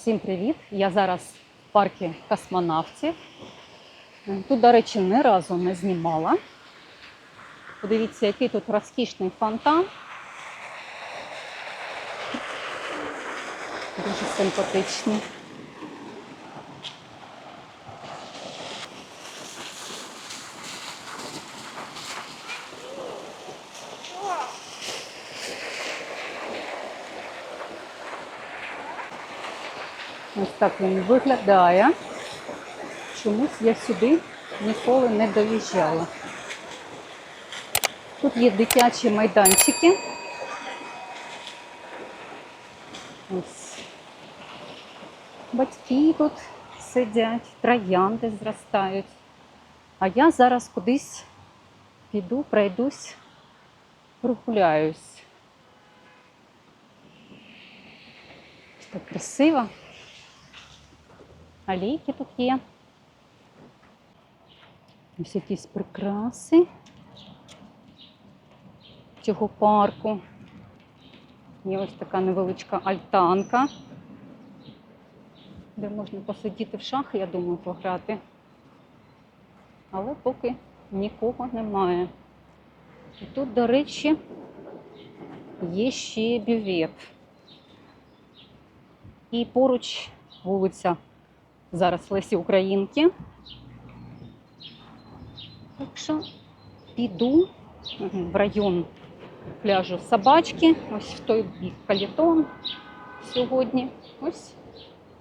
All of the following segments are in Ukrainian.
Всім привіт! Я зараз в парку космонавтів. Тут, до речі, ні разу не знімала. Подивіться, який тут розкішний фонтан. Дуже симпатичний. Так він виглядає. Чомусь я сюди ніколи не доїжджала. Тут є дитячі майданчики. Ось. Батьки тут сидять, троянди зростають. А я зараз кудись піду, пройдусь, прогуляюсь. Так красиво. Алейки тут є. Ось якісь прикраси цього парку. Є ось така невеличка альтанка, де можна посидіти в шахи, я думаю, пограти. Але поки нікого немає. І тут, до речі, є ще бювет. І поруч вулиця зараз Лесі Українки. Так що піду в район пляжу собачки. Ось в той бік калітон сьогодні. Ось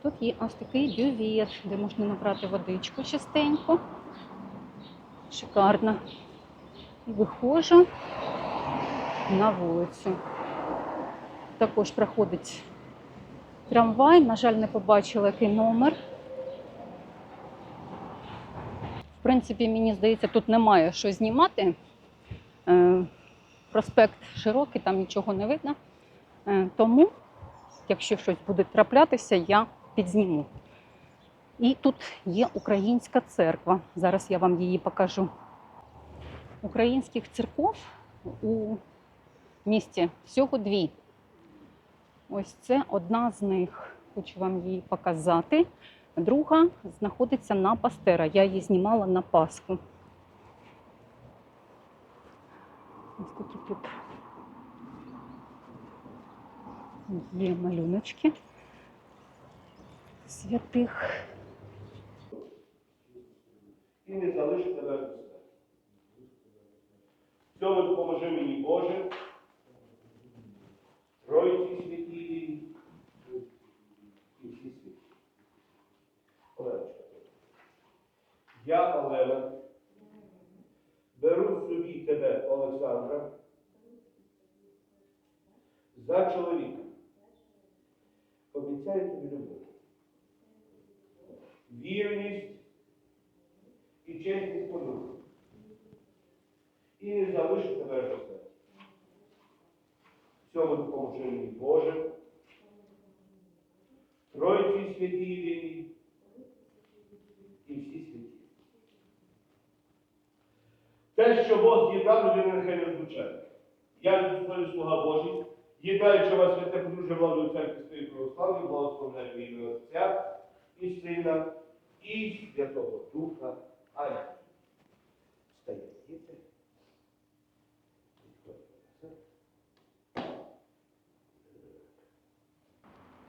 тут є ось такий бювет, де можна набрати водичку частенько. Шикарно. Виходжу на вулицю. Також проходить трамвай. На жаль, не побачила, який номер. В принципі, мені здається, тут немає що знімати. Е, Проспект широкий, там нічого не видно. Е, Тому, якщо щось буде траплятися, я підзніму. І тут є українська церква. Зараз я вам її покажу. Українських церков у місті всього дві. Ось це одна з них. Хочу вам її показати. Друга знаходиться на Пастера. Я її знімала на Пасху. Ось такі тут є малюночки святих. і не залишу тебе. В цьому допоможи мені, Боже, Тройці святі і всі святі. Оленочка. Я, Олена, беру собі тебе, Олександра, за чоловіка. Обіцяю тобі любов. Вірність і чесність по духу. І не залишу тебе до себе. В цьому допоможе мені Боже, Тройці святі єдині і всі святі. Те, що Бог з'єднав, людина нехай не розлучає. Я людський слуга Божий, єднаючи вас святе подружжя владу церкви своєї православної, благословляю в ім'я Отця і Сина, і Святого Духа. Амінь. Діти.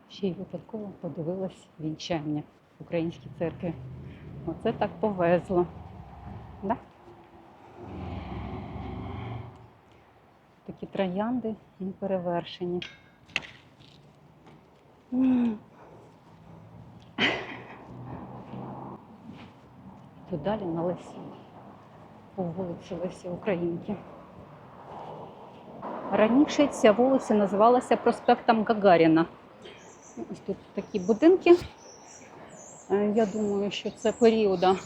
Ще й випадково подивилась вінчання українській церкві. Оце так повезло. Да? Такі троянди неперевершені. Тут далі на Лесі, по вулиці Лесі Українки. Раніше ця вулиця називалася проспектом Гагаріна. Ось тут такі будинки. Е, Я думаю, що це періода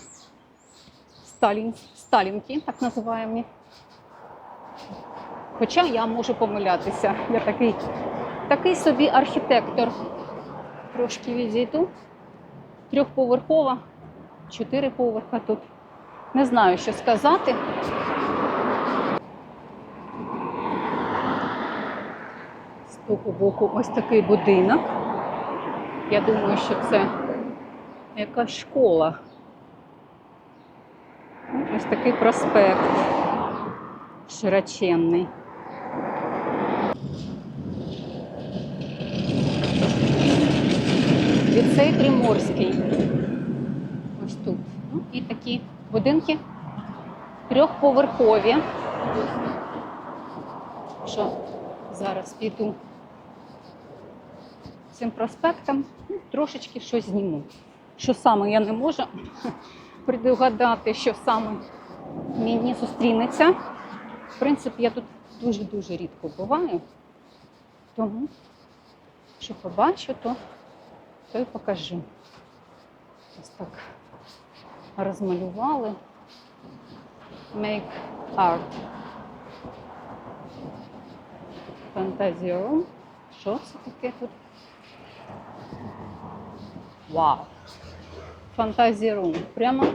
Сталін, Сталінки, так називаємо. Хоча я можу помилятися. Я такий, такий собі архітектор. Трошки відійду. Трьохповерхова, чотири поверха тут. Не знаю, що сказати. З того боку ось такий будинок. Я думаю, що це якась школа. Ось такий проспект широченний. Ліцей Приморський. Ось тут. Ну, і такі будинки трьохповерхові. Що зараз піду цим проспектом, ну, трошечки щось зніму. Що саме я не можу предугадати, що саме мені зустрінеться. В принципі, я тут дуже-дуже рідко буваю. Тому, що побачу, то, то й покажу. Ось так розмалювали. Make art. Fantasy Room. Що це таке тут? Вау! Fantasy Room. Прямо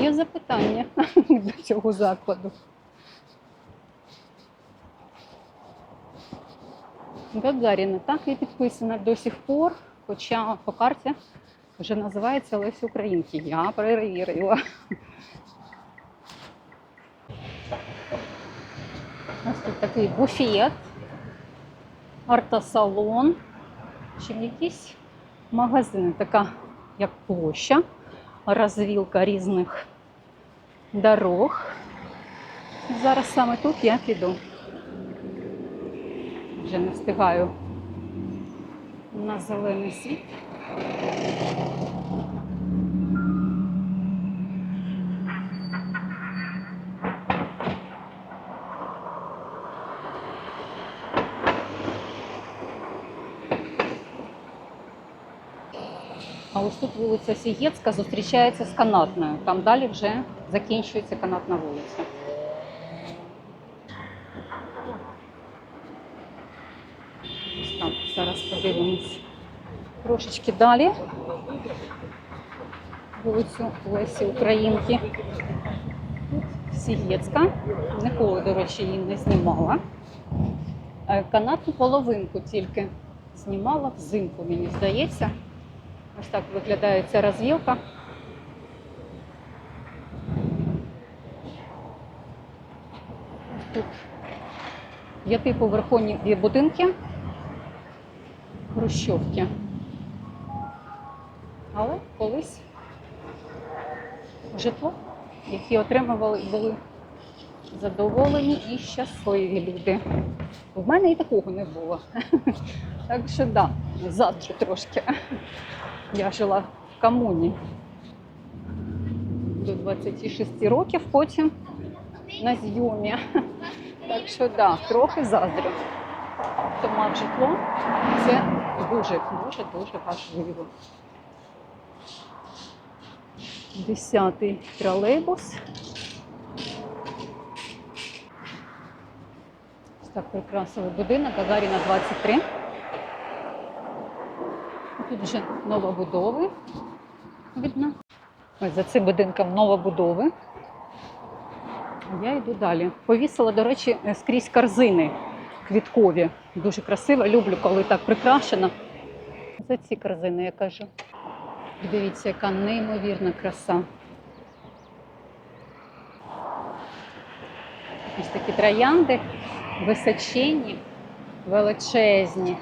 є запитання до цього закладу. Гагаріна так і підписана до сих пор, Хоча по карті вже називається Лесі Українки. Я перевірила. Ось тут такий буфет, артосалон, чи якісь магазини, така як площа, розвілка різних дорог. Зараз саме тут я піду. Вже не встигаю на зелений світ. А ось тут вулиця Сієцька зустрічається з канатною. Там далі вже закінчується канатна вулиця. Трошечки далі. Вулицю Лесі Українки. Тут Сієцька. Ніколи, до речі, її не знімала. Е, Канатну половинку тільки знімала взимку, мені здається. Ось так виглядає ця розвілка. Тут п'ятиповерхові будинки, хрущовки. Але колись житло, які отримували, були задоволені і щасливі люди. У мене і такого не було. Так що да, заздрю трошки. Я жила в комуні до 26 років, потім на зйомі. Так що да, трохи заздрю. Хто мав житло, це дуже, дуже, дуже важливо. Десятий тролейбус. Ось так прикрасили будинок, Гагаріна 23. Тут вже новобудови видно. Ось за цим будинком новобудови. Я йду далі. Повісила, до речі, скрізь корзини квіткові. Дуже красиво. Люблю, коли так прикрашено. За ці корзини я кажу. Дивіться, яка неймовірна краса. Ось такі троянди височенні, величезні.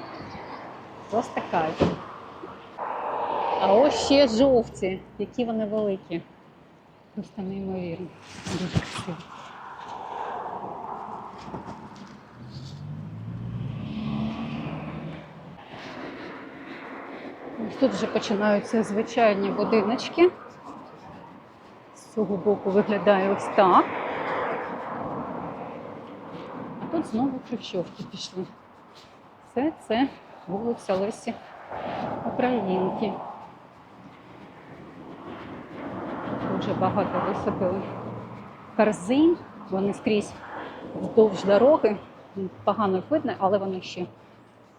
Просто кайф. А ось ще жовті, які вони великі. Просто неймовірно. Дуже красиво. Ось Тут вже починаються звичайні будиночки. З цього боку виглядає ось так. А тут знову хрущовки пішли. Все це вулиця Лесі Українки. Дуже багато висадили корзин. Вони скрізь вздовж дороги. Погано їх видно, але вони ще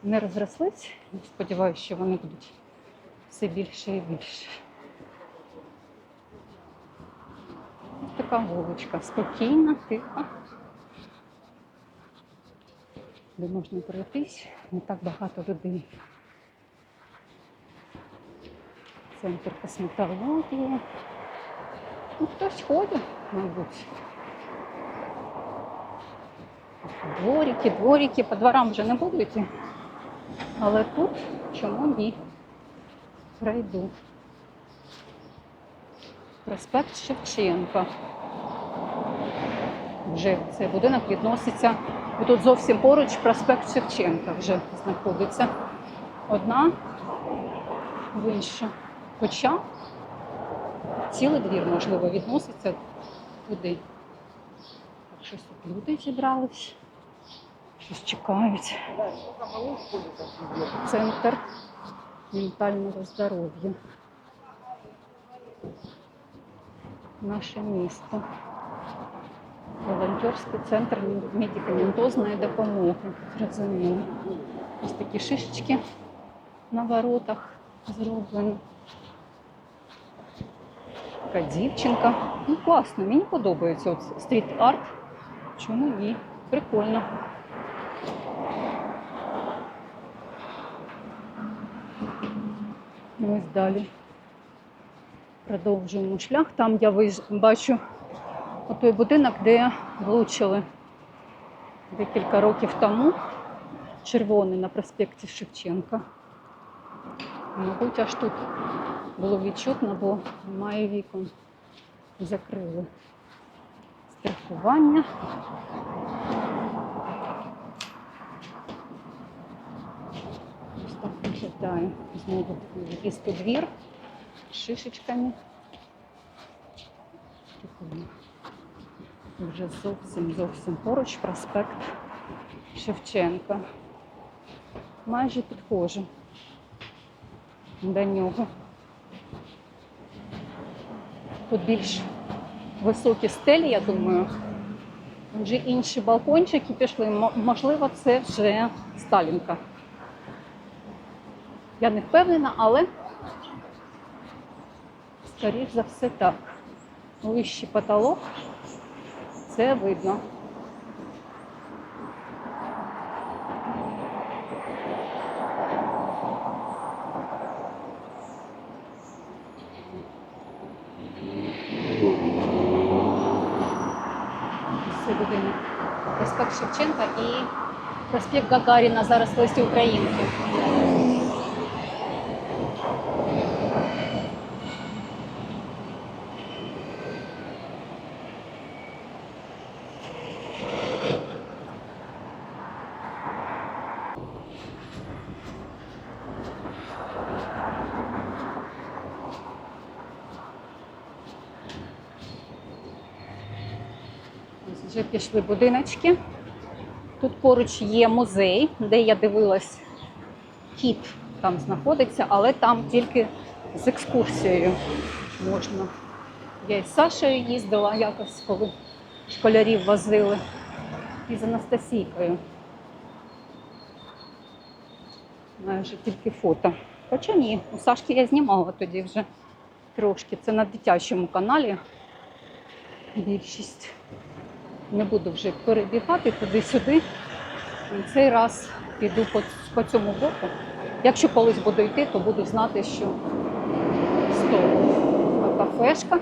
не розрослись. Сподіваюся, що вони будуть все більше і більше. Така вуличка. Спокійна, тиха. Де можна пройтись, не так багато людей. Центр косметології. Ну, хтось ходить, мабуть. Дворики, дворики, по дворам вже не буду йти. Але тут чому ні? Пройду. Проспект Шевченка. Вже цей будинок відноситься. І тут зовсім поруч проспект Шевченка вже знаходиться. Одна в іншу. Хоча цілий двір, можливо, відноситься туди. Так, щось тут люди зібрались, щось чекають. Центр ментального здоров'я. Наше місто. Волонтерський центр медикаментозної допомоги. Зрозуміло. Ось такі шишечки на воротах зроблені. Така дівчинка. Ну, класно, мені подобається стріт-арт. Чому ні? Прикольно. Ось далі. Продовжуємо шлях. Там я бачу той будинок, де влучили декілька років тому. Червоний на проспекті Шевченка. Мабуть, аж тут було відчутно, бо немає вікон. Закрили страхування. Так виглядає. Знову в'їзд у двір з шишечками. Вже зовсім зовсім поруч проспект Шевченка. Майже підходжу до нього. Тут більш високі стелі, я думаю. Вже інші балкончики пішли. Можливо, це вже Сталінка. Я не впевнена, але скоріш за все так. Вищий потолок. Це видно. Будинок. Проспект Шевченка і проспект Гагаріна зараз в листі Українки. Пішли будиночки. Тут поруч є музей, де я дивилась, кіт там знаходиться, але там тільки з екскурсією можна. Я із Сашею їздила якось, коли школярів возили, і з Анастасійкою. Майже тільки фото. Хоча ні, у Сашки я знімала тоді вже трошки. Це на дитячому каналі більшість. Не буду вже перебігати туди-сюди. Цей раз піду по, по цьому боку. Якщо колись буду йти, то буду знати, що стол. А кафешка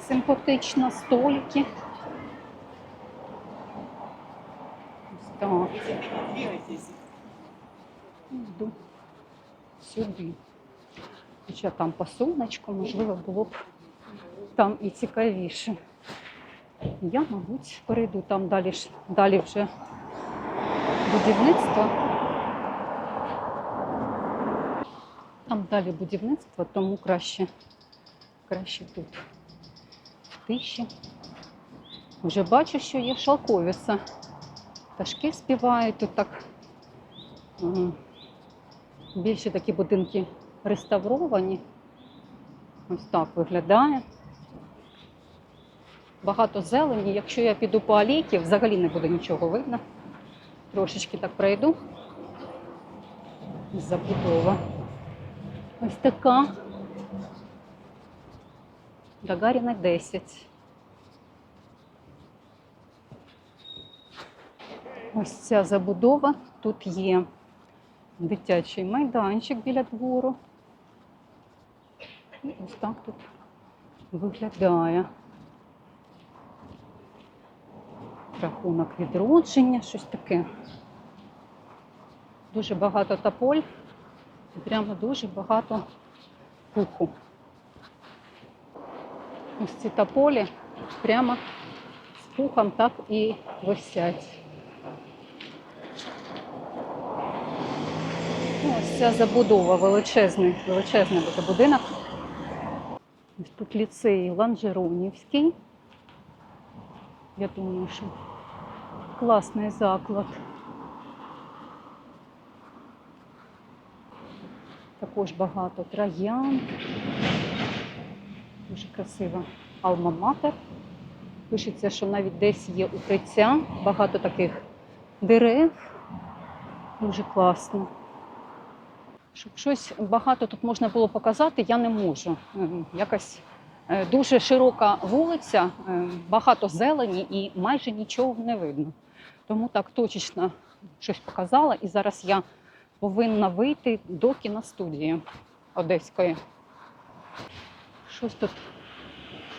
симпатична, столики. Так. Йду сюди. Хоча там по сонечку, можливо, було б там і цікавіше. Я, мабуть, перейду там далі, далі вже будівництво. Там далі будівництво, тому краще, краще тут в тиші. Вже бачу, що є шалковіса. Пташки співають тут так. Більше такі будинки реставровані. Ось так виглядає багато зелені. Якщо я піду по алейці, взагалі не буде нічого видно. Трошечки так пройду. Забудова. Ось така. Гагаріна 10. Ось ця забудова. Тут є дитячий майданчик біля двору. Ось так тут виглядає. Рахунок відродження, щось таке. Дуже багато тополь, і прямо дуже багато пуху. Ось ці тополі прямо з пухом так і висять. Ну, Ось ця забудова величезний, величезний будинок. Ось тут ліцей Ланжеронівський. Я думаю, що класний заклад. Також багато троян. Дуже красива алма-матер. Пишеться, що навіть десь є укриття, багато таких дерев. Дуже класно. Щоб щось багато тут можна було показати, я не можу. Ем, Якась е, дуже широка вулиця, е, багато зелені і майже нічого не видно. Тому так точечно щось показала, і зараз я повинна вийти до кіностудії Одеської. Щось тут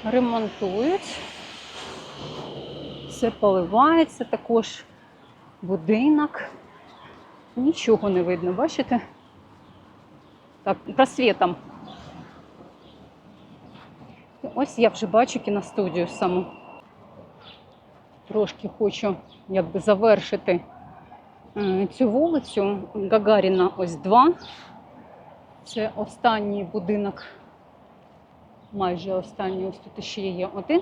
ремонтують. Все поливається, також будинок. Нічого не видно, бачите? Так, просвітом. Ось я вже бачу кіностудію саму. Трошки хочу якби завершити е, цю вулицю. Гагаріна ось два. Це останній будинок, майже останній, ось тут ще є один.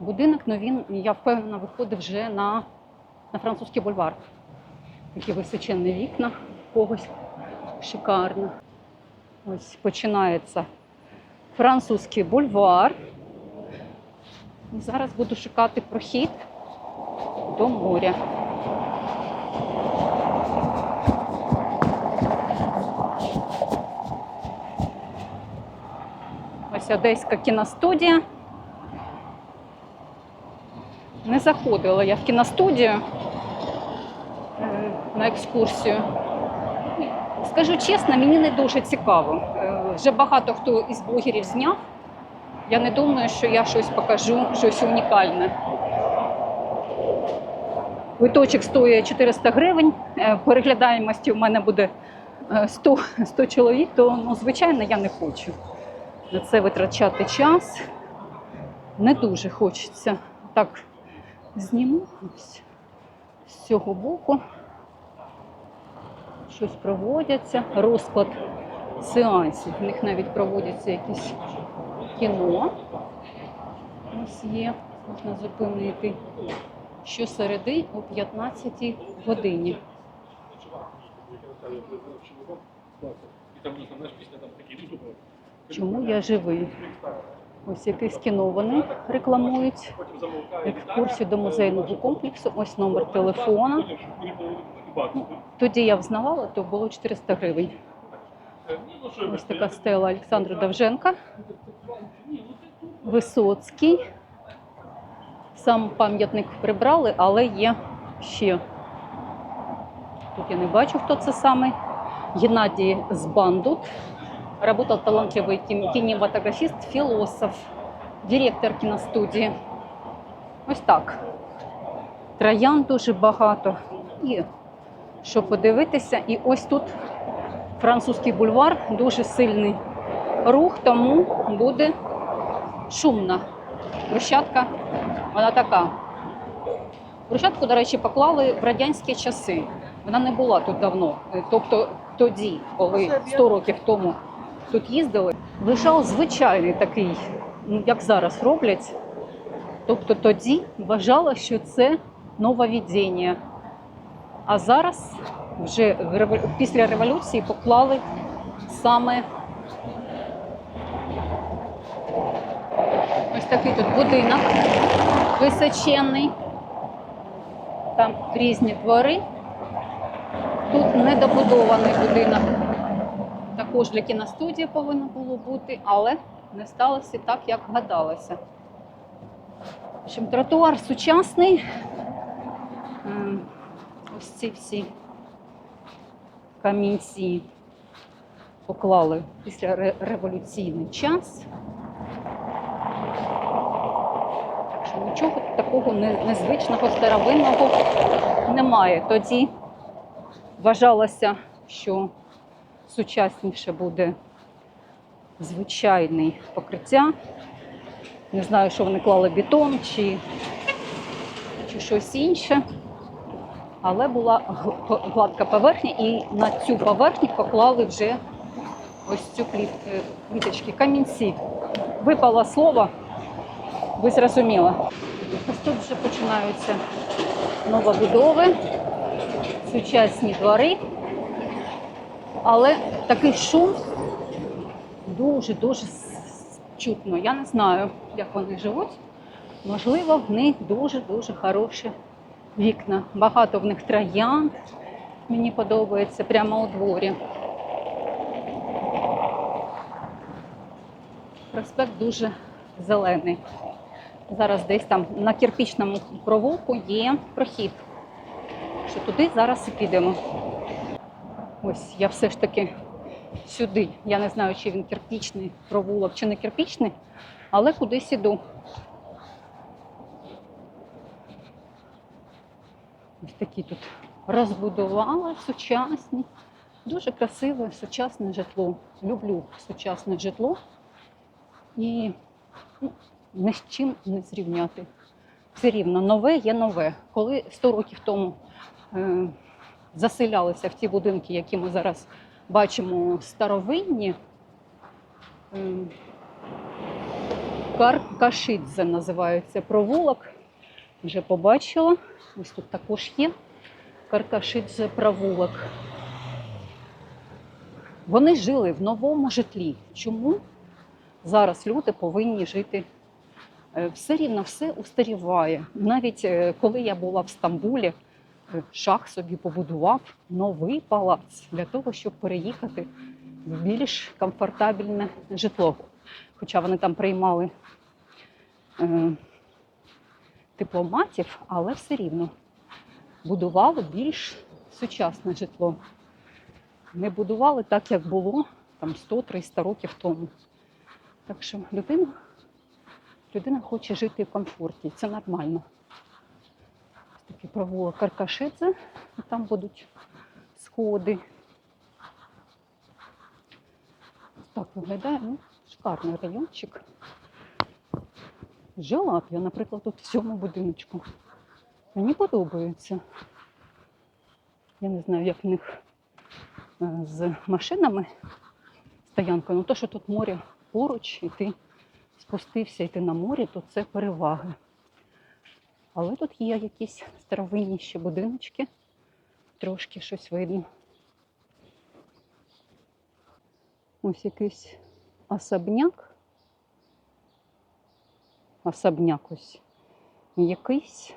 Будинок, але він, я впевнена, виходить вже на, на французький бульвар. Такі височенні вікна когось шикарно. Ось починається французький бульвар. І зараз буду шукати прохід до моря. Ось Одеська кіностудія. Не заходила я в кіностудію на екскурсію. Скажу чесно, мені не дуже цікаво. Е, Вже багато хто із блогерів зняв. Я не думаю, що я щось покажу, щось унікальне. Квиточок стоїть 400 гривень. Е, Переглядаємості в мене буде е, 100, 100 чоловік, то ну, звичайно я не хочу на це витрачати час. Не дуже хочеться. Так, зніму ось з цього боку щось проводяться, розклад сеансів. В них навіть проводяться якісь кіно. Ось є, можна зупинити щосереди о 15 годині. Чому я живий? Ось якесь кіно вони рекламують. Екскурсію до музейного комплексу. Ось номер телефона. Тоді я взнавала, то було 400 гривень. Що Ось така стела Олександра Довженка. ні, ну, ти тут. Висоцький. Сам пам'ятник прибрали, але є ще. Тут я не бачу, хто це саме. Геннадій Збандут. Работал талантливый кин- кинематографист, философ, директор кіностудії. Ось так. Троян дуже багато. І що подивитися, і ось тут французький бульвар, дуже сильний рух, тому буде шумна. Брусчатка, вона така. Брусчатку, до речі, поклали в радянські часи. Вона не була тут давно. Е, Тобто тоді, коли 100 років тому тут їздили, лежав звичайний такий, ну, як зараз роблять. Тобто тоді вважала, що це нововведення. А зараз вже після революції поклали саме такий тут будинок височенний. Там різні двори. Тут недобудований будинок. Також для кіностудії повинно було бути, але не сталося так, як гадалося. В общем, тротуар сучасний. Ось ці всі камінці поклали після революційний час. Нічого такого незвичного, старовинного немає. Тоді вважалося, що сучасніше буде звичайний покриття. Не знаю, що вони клали бетон чи, чи щось інше. Але була гладка поверхня, і на цю поверхню поклали вже ось цю пліт, е, пліточки, камінці. Випало слово, ви зрозуміли. Ось тут вже починаються новобудови, сучасні двори. Але такий шум дуже-дуже чутно. Я не знаю, як вони живуть. Можливо, в них дуже-дуже хороші вікна. Багато в них троянд. Мені подобається прямо у дворі. Проспект дуже зелений. Зараз десь там на кирпічному провулку є прохід. Що туди зараз і підемо. Ось я все ж таки сюди. Я не знаю, чи він кирпічний провулок, чи не кирпічний, але кудись іду. Ось такі тут розбудували сучасні. Дуже красиве сучасне житло. Люблю сучасне житло і ну, ні з чим не зрівняти. Все рівно нове є нове. Коли 100 років тому е, заселялися в ті будинки, які ми зараз бачимо старовинні, е, Каркашидзе називається провулок. Вже побачила. Ось тут також є Каркашидзе провулок. Вони жили в новому житлі. Чому зараз люди повинні жити? Е, Все рівно все устаріває. Навіть е, коли я була в Стамбулі, е, шах собі побудував новий палац для того, щоб переїхати в більш комфортабельне житло. Хоча вони там приймали е, дипломатів, але все рівно будували більш сучасне житло. Не будували так, як було там 100-300 років тому. Так що людина, людина хоче жити в комфорті, це нормально. Ось Такий провулок Каркашидзе, там будуть сходи. Так виглядає, ну, шикарний райончик. Жила б я, наприклад, тут в цьому будиночку. Мені подобається. Я не знаю, як в них е, з машинами стоянкою. Ну, то, що тут море поруч, і ти спустився, і ти на морі, то це переваги. Але тут є якісь старовинні ще будиночки, трошки щось видно. Ось якийсь особняк. Особняк ось якийсь,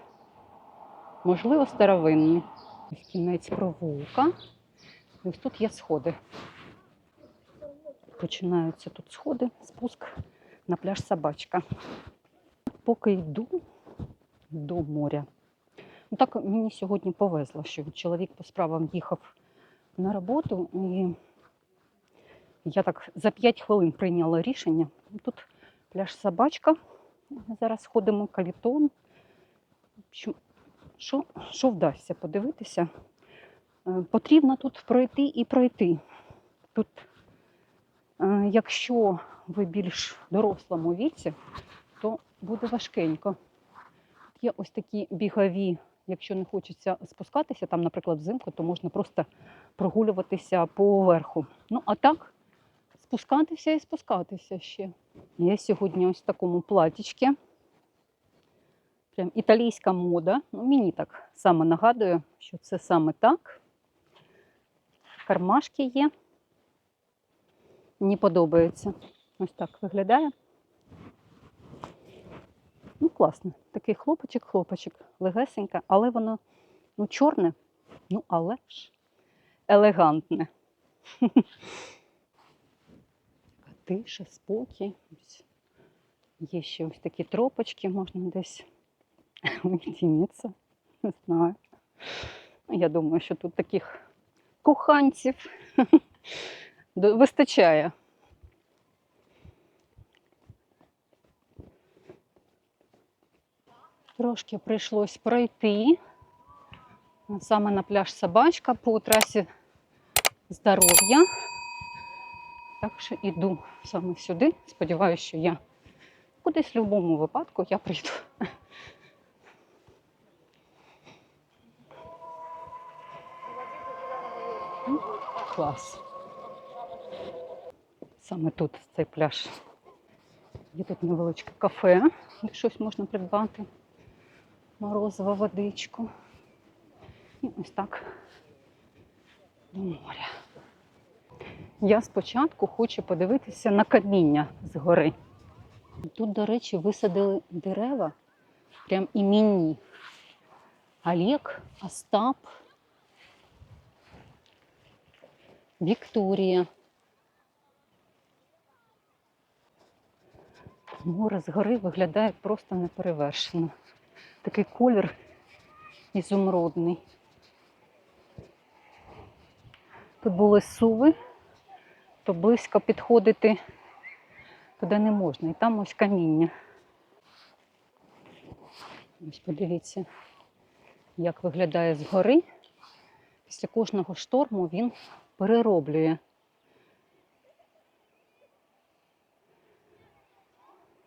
можливо, старовинний. Ось кінець провулка. Ось тут є сходи. Починаються тут сходи, спуск на пляж собачка. Поки йду до моря. Ну, так мені сьогодні повезло, що чоловік по справам їхав на роботу, і я так за 5 хвилин прийняла рішення. Тут пляж собачка. Зараз ходимо калітон. Що, що, вдасться подивитися? Е, Потрібно тут пройти і пройти. Тут, якщо ви більш дорослому віці, то буде важкенько. Є ось такі бігові, якщо не хочеться спускатися, там, наприклад, взимку, то можна просто прогулюватися по верху. Ну, а так, спускатися і спускатися ще. Я сьогодні ось в такому платічці. Прям італійська мода. Ну, мені так саме нагадує, що це саме так. Кармашки є. Мені подобається. Ось так виглядає. Ну, класно. Такий хлопочок, хлопочок, легесенька, але воно ну, чорне, ну, але ж елегантне. Така Тиша, спокій. Ось Є ще ось такі тропочки, можна десь уединитися. Не знаю. Я думаю, що тут таких коханців Вистачає. Трошки прийшлось пройти. Саме на пляж собачка по трасі здоров'я. Так що іду саме сюди. Сподіваюся, що я кудись в будь-якому випадку я прийду. Клас. Саме тут цей пляж. Є тут невеличке кафе, де щось можна придбати. Морозова водичку. І ось так до моря. Я спочатку хочу подивитися на каміння з гори. Тут, до речі, висадили дерева, прям іменні. Олег, Остап, Вікторія. Море з гори виглядає просто неперевершено. Такий колір ізумрудний. Тут були суви, то близько підходити туди не можна. І там ось каміння. Ось подивіться, як виглядає згори. Після кожного шторму він перероблює.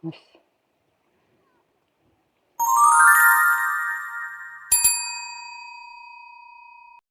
Mm-hmm.